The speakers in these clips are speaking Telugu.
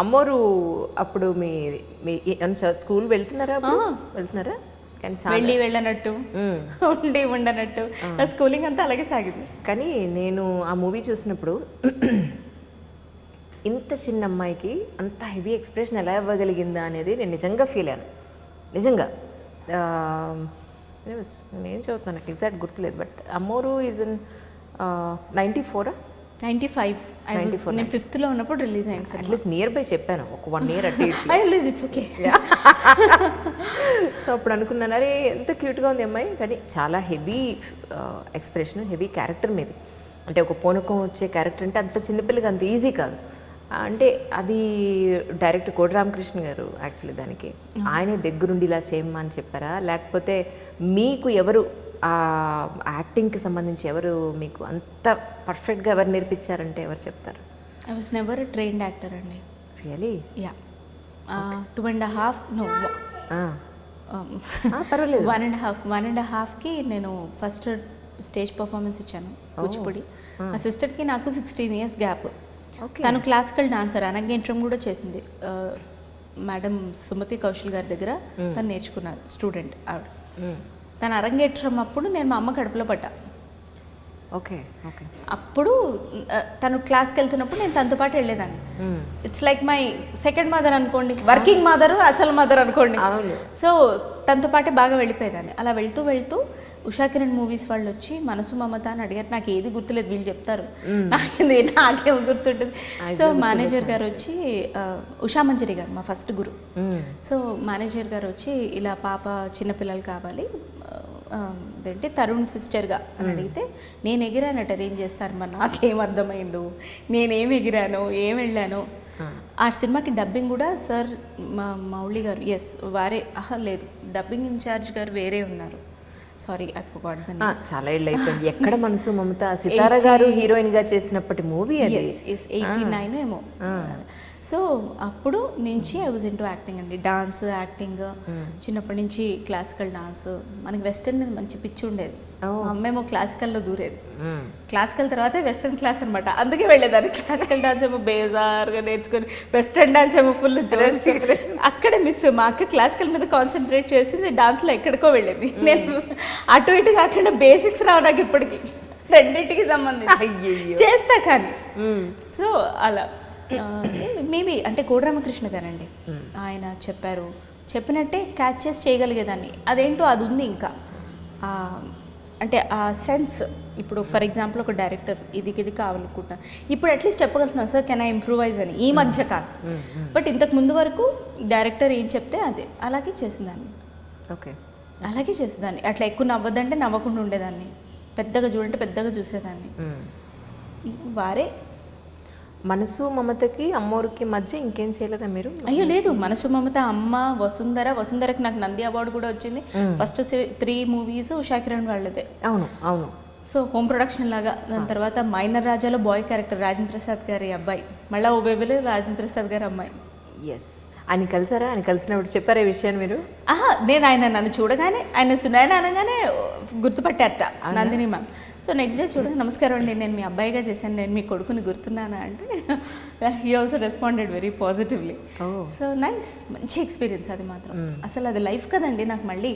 అమ్మోరు అప్పుడు మీ మీ స్కూల్ వెళ్తున్నారా? వెళ్తున్నారా? వెళ్ళి వెళ్ళనట్టు. ఉండి ఉండనట్టు. నా స్కూలింగ్ అంతా అలాగే సాగింది. కానీ నేను ఆ మూవీ చూసినప్పుడు ఇంత చిన్న అమ్మాయికి అంత హెవీ ఎక్స్ప్రెషన్ ఎలా ఇవ్వగలిగిందా అనేది నేను నిజంగా ఫీల్ అయ్యాను. నిజంగా. నేను చదువుతాను నాకు ఎగ్జాక్ట్ గుర్తులేదు. But Ammoru is in ninety ఫోరా? Ninety five. నేను ఫిఫ్త్లో ఉన్నప్పుడు రిలీజ్ అయింది సార్ అట్లీస్ట్ నియర్ బై చెప్పాను. ఒక వన్ ఇయర్ అటు ఇట్స్ ఓకే సో అప్పుడు అనుకున్నాను అరే ఎంత క్యూట్గా ఉంది అమ్మాయి. కానీ చాలా హెవీ ఎక్స్ప్రెషన్ హెవీ క్యారెక్టర్ మీద. అంటే ఒక పూనకం వచ్చే క్యారెక్టర్ అంటే అంత చిన్నపిల్లకి అంత ఈజీ కాదు. అంటే అది డైరెక్టర్ కోటి రామకృష్ణ గారు యాక్చువల్లీ దానికి. ఆయనే దగ్గరుండి ఇలా చేయమ్మా అని చెప్పారా? లేకపోతే మీకు ఎవరు ఆ యాక్టింగ్కి సంబంధించి ఎవరు మీకు అంత పర్ఫెక్ట్గా ఎవరు నేర్పించారంటే ఎవరు చెప్తారు? I was never trained actor అండి. Really yeah two and half no పర్వాలేదు. One and half one and హాఫ్కి నేను ఫస్ట్ స్టేజ్ పర్ఫార్మెన్స్ ఇచ్చాను కూచిపూడి. మా సిస్టర్కి నాకు సిక్స్టీన్ ఇయర్స్ గ్యాప్. తను క్లాసికల్ డాన్సర్ అనంగేంట్రం కూడా చేసింది. మేడం సుమతి కౌశల్ గారి దగ్గర తను నేర్చుకున్నారు స్టూడెంట్ ఆవిడ. తను అరంగేట్రం అప్పుడు నేను మా అమ్మ కడుపులో పడ్డా. Okay okay. అప్పుడు తను క్లాస్కి వెళ్తున్నప్పుడు నేను తనతో పాటు వెళ్ళేదాన్ని. It's like my second mother అనుకోండి. వర్కింగ్ మదర్ అసలు మదర్ అనుకోండి. సో తనతో పాటే బాగా వెళ్ళిపోయేదాన్ని. అలా వెళ్తూ వెళ్తూ ఉషా కిరణ్ మూవీస్ వాళ్ళు వచ్చి మనసు మమత అని అడిగారు. నాకు ఏది గుర్తులేదు వీళ్ళు చెప్తారు. నాకేంది నాకేం గుర్తుంటుంది? సో మేనేజర్ గారు వచ్చి ఉషా మంజరి గారు మా ఫస్ట్ గురు. సో మేనేజర్ గారు వచ్చి ఇలా పాప చిన్నపిల్లలు కావాలి. అదేంటి? తరుణ్ సిస్టర్గా అని అడిగితే నేను ఎగిరానట ఏం చేస్తారు మరి నాకేం అర్థమైందో? నేనేం ఎగిరానో? ఏం వెళ్ళానో? ఆ. సినిమాకి డబ్బింగ్ కూడా సార్ మా మౌళి గారు. ఎస్ వారే. ఆహా లేదు. డబ్బింగ్ ఇన్ఛార్జ్ గారు వేరే ఉన్నారు. సారీ ఐ ఫర్గాట్ చాలా ఏళ్ళు అయిపోయింది. ఎక్కడ మనసు మమత? సితార గారు హీరోయిన్గా చేసినప్పటి మూవీ అది. ఎయిటీ నైన్ ఏమో. సో అప్పుడు నుంచి ఐ వాజ్ ఇంటూ యాక్టింగ్ అండి. డాన్స్ యాక్టింగ్ చిన్నప్పటి నుంచి క్లాసికల్ డాన్స్ మనకి వెస్టర్న్ మీద మంచి పిచ్చి ఉండేది. అమ్మేమో క్లాసికల్లో దూరేది. క్లాసికల్ తర్వాతే వెస్టర్న్ క్లాస్ అనమాట అందుకే వెళ్ళేదాన్ని. క్లాసికల్ డాన్స్ ఏమో బేజార్గా నేర్చుకొని వెస్టర్న్ డాన్స్ ఏమో ఫుల్ అక్కడే మిస్ మా అక్క క్లాసికల్ మీద కాన్సన్ట్రేట్ చేసింది డాన్స్లో ఎక్కడికో వెళ్ళింది. నేను అటు ఇటు కాకుండా బేసిక్స్ రావు నాకు ఇప్పటికి. రెండింటికి సంబంధించి. చేస్తా కానీ. మ్మ్. సో అలా. మేబీ అంటే కోడరామకృష్ణ గారండి. ఆయన చెప్పారు. చెప్పినట్టే క్యాచ్ చేసి చేయగలిగేదాన్ని. అదేంటో అది ఉంది ఇంకా. అంటే ఆ సెన్స్ ఇప్పుడు ఫర్ ఎగ్జాంపుల్ ఒక డైరెక్టర్ ఇది ఇది కావాలనుకుంటున్నాను ఇప్పుడు అట్లీస్ట్ చెప్పగలుగుతున్నాను సార్ కెన్ ఐ ఇంప్రూవైజ్ అని. ఈ మధ్య కాదు. బట్ ఇంతకు ముందు వరకు డైరెక్టర్ ఏం చెప్తే అదే. అలాగే చేసేదాన్ని. ఓకే అలాగే చేసేదాన్ని. అట్లా ఎక్కువ నవ్వద్దంటే నవ్వకుండా ఉండేదాన్ని. పెద్దగా చూడంటే పెద్దగా చూసేదాన్ని. వారే మనసు మమతకి అమ్మోరికి మధ్య ఇంకేం చేయలేదా మీరు? అయ్యో లేదు. మనసు మమత అమ్మ వసుంధర వసుంధరకి నాకు నంది అవార్డు కూడా వచ్చింది. First three movies Usha Kiran వాళ్ళదే. అవును అవును. సో హోమ్ ప్రొడక్షన్ లాగా. దాని తర్వాత మైనర్ రాజాలో బాయ్ క్యారెక్టర్ రాజేంద్ర ప్రసాద్ గారి అబ్బాయి. మళ్ళీ ఓ బేబీలో రాజేంద్ర ప్రసాద్ గారి అమ్మాయి. ఎస్ ఆయన కలిసారా? ఆయన కలిసినప్పుడు చెప్పారా ఈ విషయాన్ని మీరు? ఆహా నేను ఆయన నన్ను చూడగానే ఆయన సునాయన అనగానే గుర్తుపట్టారట Nandini ma'am. So next day చూడగా నమస్కారం అండి నేను మీ అబ్బాయిగా చేశాను నేను మీ కొడుకుని గుర్తున్నానా అంటే he also responded very positively. So nice మంచి ఎక్స్పీరియన్స్ అది మాత్రం. అసలు అది లైఫ్ కదండి నాకు మళ్ళీ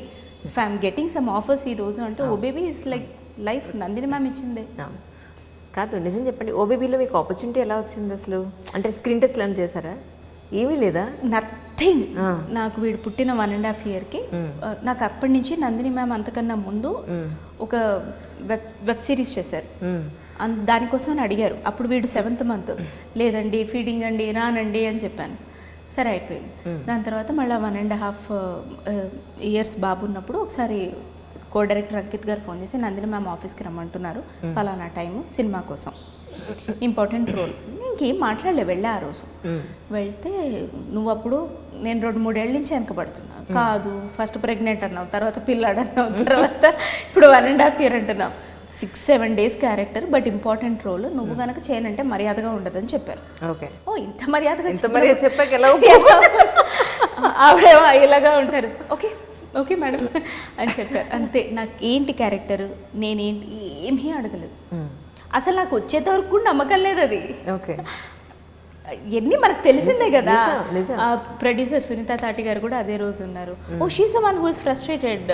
if I'm getting some offers ఈ రోజు అంటే ఓ baby is like life Nandini ma'am ఇచ్చిందే. కాదు నిజం చెప్పండి ఓబీబీలో మీకు ఆపర్చునిటీ ఎలా వచ్చింది అసలు? అంటే స్క్రీన్ టెస్ట్ ఏమైనా చేశారా? ఏమీ లేదా? నథింగ్ నాకు వీడు పుట్టిన వన్ అండ్ హాఫ్ ఇయర్కి నాకు అప్పటి నుంచి నందిని మ్యామ్ అంతకన్నా ముందు ఒక వెబ్ వెబ్ సిరీస్ చేశారు. దానికోసం అని అడిగారు. అప్పుడు వీడు సెవెంత్ మంత్ లేదండి ఫీడింగ్ అండి రానండి అని చెప్పాను. సరే అయిపోయింది. దాని తర్వాత మళ్ళీ వన్ అండ్ హాఫ్ ఇయర్స్ బాబు ఉన్నప్పుడు ఒకసారి కో డైరెక్టర్ అంకిత్ గారు ఫోన్ చేసి నందిని మ్యామ్ ఆఫీస్కి రమ్మంటున్నారు పలానా టైము సినిమా కోసం. ఇంపార్టెంట్ రోల్ ఇంకేం మాట్లాడలే వెళ్ళా ఆ రోజు. వెళ్తే నువ్వు అప్పుడు నేను రెండు మూడేళ్ళ నుంచి వెనకబడుతున్నా. కాదు ఫస్ట్ ప్రెగ్నెంట్ అన్నావు తర్వాత పిల్లాడు అన్నావు తర్వాత ఇప్పుడు వన్ అండ్ హాఫ్ ఇయర్ అంటున్నావు. Six seven days character but important role నువ్వు కనుక చేయనంటే మర్యాదగా ఉండదని చెప్పారు. ఓకే. ఓ ఇంత మర్యాదగా ఇంత మరి చెప్పాక ఎలా ఆవిడేమో ఇలాగా ఉంటారు. ఓకే ఓకే మేడం అని చెప్పారు. అంతే నాకు ఏంటి క్యారెక్టర్ నేనేంటి ఏమీ అడగలేదు. అసలు నాకు వచ్చేంత వరకు కూడా నమ్మకం లేదు అది. ఓకే. ఎన్ని మనకు తెలిసిందే కదా. ప్రొడ్యూసర్ సునీత తాటి గారు కూడా అదే రోజు ఉన్నారు. ఓ she's one who is frustrated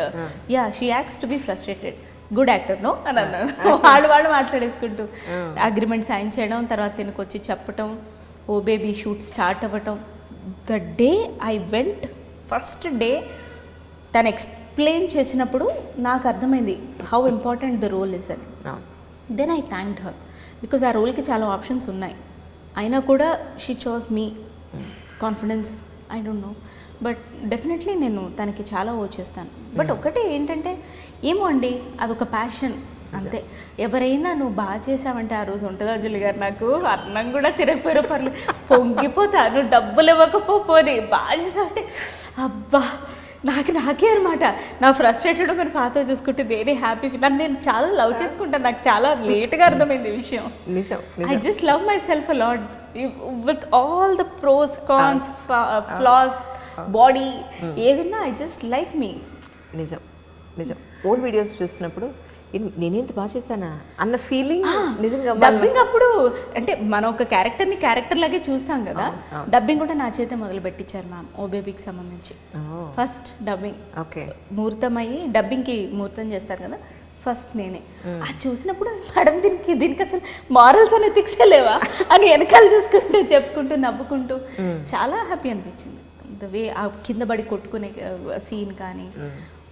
ya she asks to be frustrated good actor no అని అన్నారు. వాళ్ళు వాళ్ళు మాట్లాడేసుకుంటూ. అగ్రిమెంట్ సైన్ చేయడం తర్వాత తినకు వచ్చి చెప్పటం ఓ బేబీ షూట్ స్టార్ట్ అవ్వటం. The day I went first day తను ఎక్స్ప్లెయిన్ చేసినప్పుడు నాకు అర్థమైంది how important the role is అని. Then I thanked her because ఆ రోల్కి చాలా ఆప్షన్స్ ఉన్నాయి. అయినా కూడా she chose me confidence I don't know but definitely నేను తనకి చాలా ఓ చేస్తాను. బట్ ఒకటే ఏంటంటే ఏమో అండి అదొక ప్యాషన్ అంతే. ఎవరైనా నువ్వు బాగా చేసావంటే ఆ రోజు ఉంటుంది అంజలి గారు నాకు? అన్నం కూడా తిరగపోయారో పర్లేదు పొంగిపోతా. నువ్వు డబ్బులు ఇవ్వకపోని బాగా చేసావంటే అబ్బా! నాకు నాకే అనమాట నా ఫ్రస్ట్రేటెడ్ మరి పాత చూసుకుంటే వెరీ హ్యాపీ నన్ను నేను చాలా లవ్ చేసుకుంటాను. నాకు చాలా లేట్గా అర్థమైంది విషయం. I just love myself laud with all the pros cons flaws body ఏదన్నా ఐ జస్ట్ లైక్ మీ నిజం నిజం. ఓల్డ్ వీడియోస్ చూసినప్పుడు "ఏం- నేనేంత బాగా చేశానా? అన్న ఫీలింగ్ నిజంగా డబ్బింగ్ అప్పుడు అంటే మనం ఒక క్యారెక్టర్ని క్యారెక్టర్ లాగే చూస్తాం కదా. డబ్బింగ్ కూడా నా చేతే మొదలు పెట్టించారు మ్యామ్ ఓ. బేబీకి సంబంధించి ఫస్ట్ డబ్బింగ్ ఓకే. ముహూర్తం అయ్యి డబ్బింగ్కి ముహూర్తం చేస్తారు కదా ఫస్ట్ నేనే. అది చూసినప్పుడు మేడం దీనికి దీనికి అసలు మారల్స్ అనే తిక్సే లేవా? అని వెనకాల చూసుకుంటూ చెప్పుకుంటూ నవ్వుకుంటూ చాలా హ్యాపీ అనిపించింది. ద వే ఆ కింద పడి కొట్టుకునే సీన్ కానీ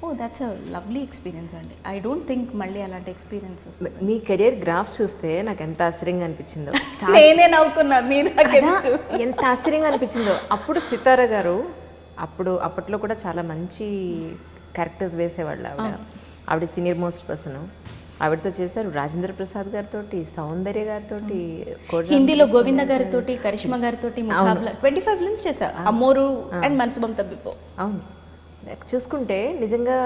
oh that's a lovely experience అండి. ఐ డోంట్ థింక్ మళ్ళీ అలాంటి ఎక్స్పీరియన్స్ వస్తుంది. మీ కెరియర్ గ్రాఫ్ చూస్తే నాకు ఎంత ఆశ్చర్యంగా అనిపించిందో. నేనే నవ్వుకున్నా మీరు? ఎంత ఆశ్చర్యంగా అనిపించిందో. అప్పుడు సితార గారు అప్పుడు అప్పట్లో కూడా చాలా మంచి క్యారెక్టర్స్ వేసేవాళ్ళు ఆవిడ. ఆవిడ సీనియర్ మోస్ట్ పర్సన్ ఆవిడతో చేశారు రాజేంద్ర ప్రసాద్ గారితో సౌందర్య గారితో హిందీలో గోవింద గారితో కరిష్మా గారితో ట్వంటీ ఫైవ్ ఫిల్మ్స్ చేశారు. అమ్మోరు అండ్ మనసుబం బిఫోర్ అవును. లైక్ చూసుకుంటే నిజంగా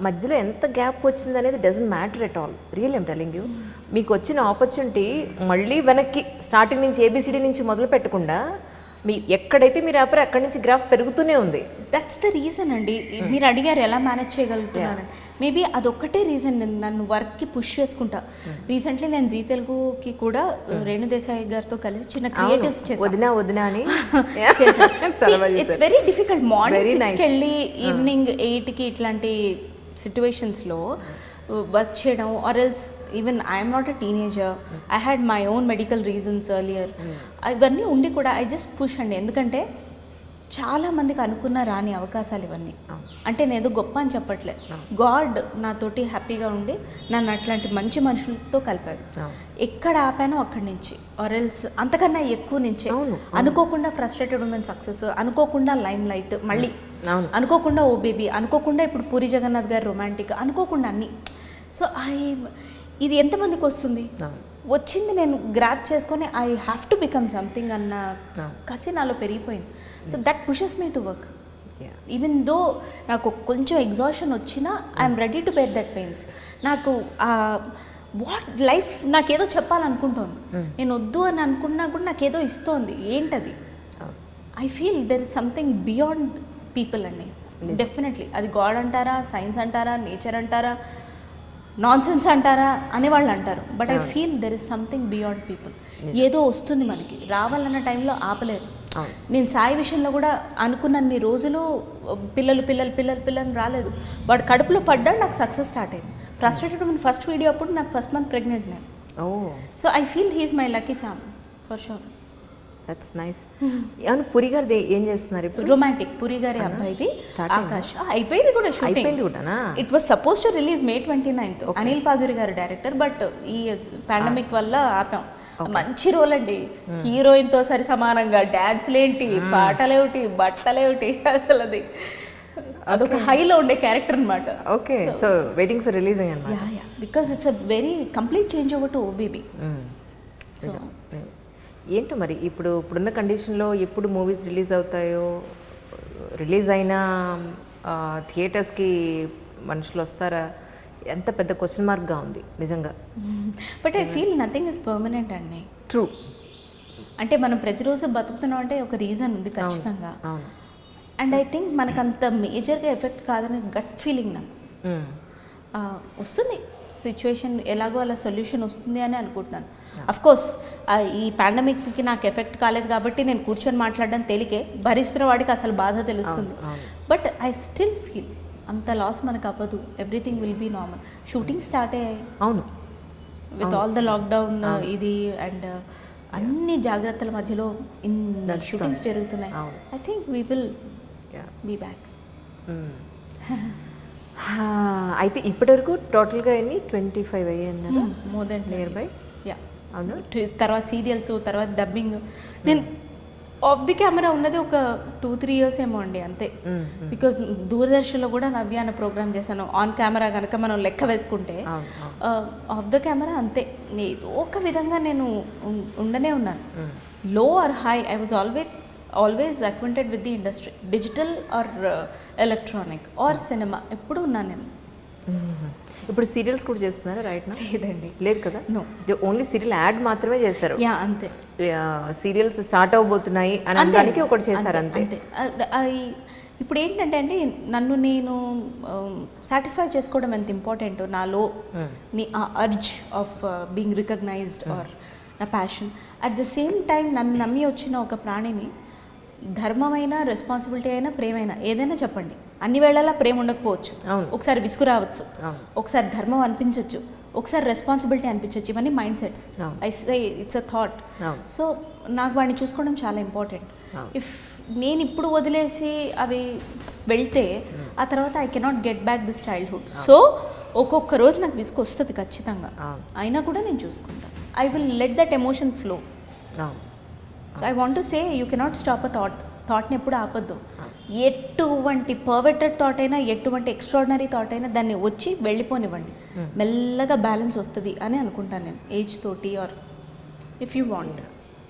మధ్యలో ఎంత గ్యాప్ వచ్చింది అనేది doesn't matter at all real I'm telling you మీకు వచ్చిన ఆపర్చునిటీ మళ్ళీ వెనక్కి స్టార్టింగ్ నుంచి ఏబిసిడి నుంచి మొదలు పెట్టకుండా మీ ఎక్కడైతే మీరు ఆపారో అక్కడి నుంచి గ్రాఫ్ పెరుగుతూనే ఉంది. దట్స్ ద రీజన్ అండి. మీరు అడిగారు ఎలా మేనేజ్ చేయగలుగుతున్నారని మేబీ అదొక్కటే రీజన్ నన్ను వర్క్కి పుష్ చేసుకుంటా. రీసెంట్లీ నేను జీ తెలుగుకి కూడా రేణు దేశాయి గారితో కలిసి చిన్న క్రియేటివ్స్ చేశాను వదినా వదినా అని. ఇట్స్ వెరీ డిఫికల్ట్ మార్నింగ్ వెళ్ళి ఈవినింగ్ ఎయిట్కి ఇట్లాంటి సిచ్యువేషన్స్లో వర్క్ చేయడం or else even I'm not a teenager I had my own medical reasons earlier ఇవన్నీ ఉండి కూడా ఐ జస్ట్ పుష్ అండి. ఎందుకంటే చాలా మందికి అనుకున్న రాని అవకాశాలు ఇవన్నీ. అంటే నేను ఏదో గొప్ప అని చెప్పట్లే గాడ్ నాతోటి హ్యాపీగా ఉండి నన్ను అట్లాంటి మంచి మనుషులతో కలిపాడు. ఎక్కడ ఆపానో అక్కడి నుంచి. ఆరెల్స్ అంతకన్నా ఎక్కువ నుంచే అనుకోకుండా ఫ్రస్ట్రేటెడ్ ఉమెన్ సక్సెస్ అనుకోకుండా లైమ్ లైట్ మళ్ళీ అనుకోకుండా ఓ బేబీ అనుకోకుండా ఇప్పుడు పూరి జగన్నాథ్ గారు రొమాంటిక్ అనుకోకుండా అన్ని. సో ఐ ఇది ఎంతమందికి వస్తుంది. వచ్చింది నేను గ్రాప్ చేసుకొని I have to become something అన్న. కసి నాలో పెరిగిపోయింది. So that pushes me to work. Even though నాకు కొంచెం ఎగ్జాషన్ వచ్చినా I'm ready to bear that pains నాకు వాట్ లైఫ్ నాకేదో చెప్పాలనుకుంటోంది. నేను వద్దు అని అనుకున్నా కూడా నాకేదో ఇస్తోంది. ఏంటది. I feel there is something beyond people అండి. డెఫినెట్లీ అది గాడ్ అంటారా సైన్స్ అంటారా నేచర్ అంటారా నాన్ సెన్స్ అంటారా. అనేవాళ్ళు అంటారు but I feel there is something beyond people ఏదో వస్తుంది మనకి. రావాలన్న టైంలో ఆపలేరు. నేను సాయి విషయంలో కూడా అనుకున్నన్ని రోజులు పిల్లలు పిల్లలు పిల్లలు పిల్లలు రాలేదు. వాడు కడుపులో పడ్డా నాకు సక్సెస్ స్టార్ట్ అయింది. ఫ్రస్ట్రేటెడ్ ఫస్ట్ వీడియో అప్పుడు నాకు ఫస్ట్ మంత్ ప్రెగ్నెంట్ నేను. So I feel he's my lucky charm for sure that's nice అవును పురి గారు ఏం చేస్తున్నారు ఇప్పుడు? రొమాంటిక్ పురి గారి అబ్బాయిది ఆకాష్. అయిపోయింది కూడా అయిపోయింది కూడానా it was supposed to release May twenty ninth Anil Paduri garu director but ఈ పాండమిక్ వల్ల ఆపాం. మంచి రోల్ అండి. హీరోయిన్తో సరి సమానంగా డాన్స్లేంటి పాటలేమిటి బట్టలేమిటి అసలు అది అదొక హైలో ఉండే క్యారెక్టర్ అనమాట okay so waiting for releasing అనమాట because it's a very complete change over to OTT. ఏంటో మరి? ఇప్పుడు ఇప్పుడున్న కండిషన్లో ఎప్పుడు మూవీస్ రిలీజ్ అవుతాయో? రిలీజ్ అయినా థియేటర్స్కి మనుషులు వస్తారా? ఎంత పెద్ద క్వశ్చన్ మార్క్గా ఉంది నిజంగా. But I feel nothing is permanent అండి. ట్రూ. అంటే మనం ప్రతిరోజు బతుకుతున్నాం అంటే ఒక రీజన్ ఉంది ఖచ్చితంగా. అవును. అండ్ ఐ థింక్ మనకు అంత మేజర్గా ఎఫెక్ట్ కాదని గట్ ఫీలింగ్ నాకు. వస్తుంది. సిచ్యువేషన్ ఎలాగో అలా సొల్యూషన్ వస్తుంది అని అనుకుంటున్నాను. అఫ్ కోర్స్ ఈ పాండమిక్కి నాకు ఎఫెక్ట్ కాలేదు కాబట్టి నేను కూర్చొని మాట్లాడడం తేలికే. భరిస్తున్న వాడికి అసలు బాధ తెలుస్తుంది. బట్ ఐ స్టిల్ ఫీల్ అంత లాస్ మనకు అవ్వదు. Everything will be normal shooting start అయ్యాయి. అవును. విత్ ఆల్ ద లాక్డౌన్ ఇది అండ్ అన్ని జాగ్రత్తల మధ్యలో ఇన్. షూటింగ్స్ జరుగుతున్నాయి. I think we will. Be back అయితే ఇప్పటివరకు టోటల్గా ఎన్ని? ట్వంటీ ఫైవ్ అయ్యాయి more than near by ya అవును? తర్వాత సీరియల్స్ తర్వాత డబ్బింగ్ నేను ఆఫ్ ది కెమెరా ఉన్నది ఒక టూ త్రీ ఇయర్స్ ఏమో అండి అంతే. బికాజ్ దూరదర్శన్లో కూడా నవ్య అనే ప్రోగ్రామ్ చేశాను. ఆన్ కెమెరా కనుక మనం లెక్క వేసుకుంటే. ఆఫ్ ద కెమెరా అంతే. ఏదో ఒక విధంగా నేను ఉండనే ఉన్నాను. Low or high I was always always acquainted with the industry digital or electronic or cinema ఎప్పుడు ఉన్నాను నేను. ఇప్పుడు సీరియల్స్ కూడా చేస్తున్నారా రైట్ నా? లేదండి. లేదు కదా? No. ఓన్లీ సీరియల్ యాడ్ మాత్రమే చేశారు. యా అంతే. సీరియల్స్ స్టార్ట్ అవబోతున్నాయి అని అనడానికి ఒకటి చేశారు అంతే ఇప్పుడు ఏంటంటే అండి నన్ను నేను సాటిస్ఫై చేసుకోవడం ఎంత ఇంపార్టెంట్ నాలో. నీ ఆ urge of being recognised or నా passion at the same time నన్ను నమ్మి వచ్చిన ఒక ప్రాణిని ధర్మమైన రెస్పాన్సిబిలిటీ అయినా ప్రేమైనా ఏదైనా చెప్పండి. అన్ని వేళలా ప్రేమ ఉండకపోవచ్చు. ఒకసారి విసుగు రావచ్చు. ఒకసారి ధర్మం అనిపించవచ్చు ఒకసారి రెస్పాన్సిబిలిటీ అనిపించవచ్చు ఇవన్నీ mindsets. I say it's a thought. So నాకు వాడిని చూసుకోవడం చాలా ఇంపార్టెంట్. ఇఫ్ నేను ఇప్పుడు వదిలేసి అవి వెళ్తే ఆ తర్వాత I cannot get back this childhood so ఒక్కొక్క రోజు నాకు విసుగు వస్తుంది ఖచ్చితంగా. అయినా కూడా నేను చూసుకుంటాను I will let that emotion flow so I want to say you cannot stop a thought థాట్ని ఎప్పుడు ఆపొద్దు. ఎటువంటి పర్వెటెడ్ థాట్ అయినా ఎటువంటి ఎక్స్ట్రాడినరీ థాట్ అయినా దాన్ని వచ్చి వెళ్ళిపోనివ్వండి. మెల్లగా బ్యాలెన్స్ వస్తుంది అని అనుకుంటాను నేను ఏజ్ తోటి ఆర్ ఇఫ్ యూ వాంట్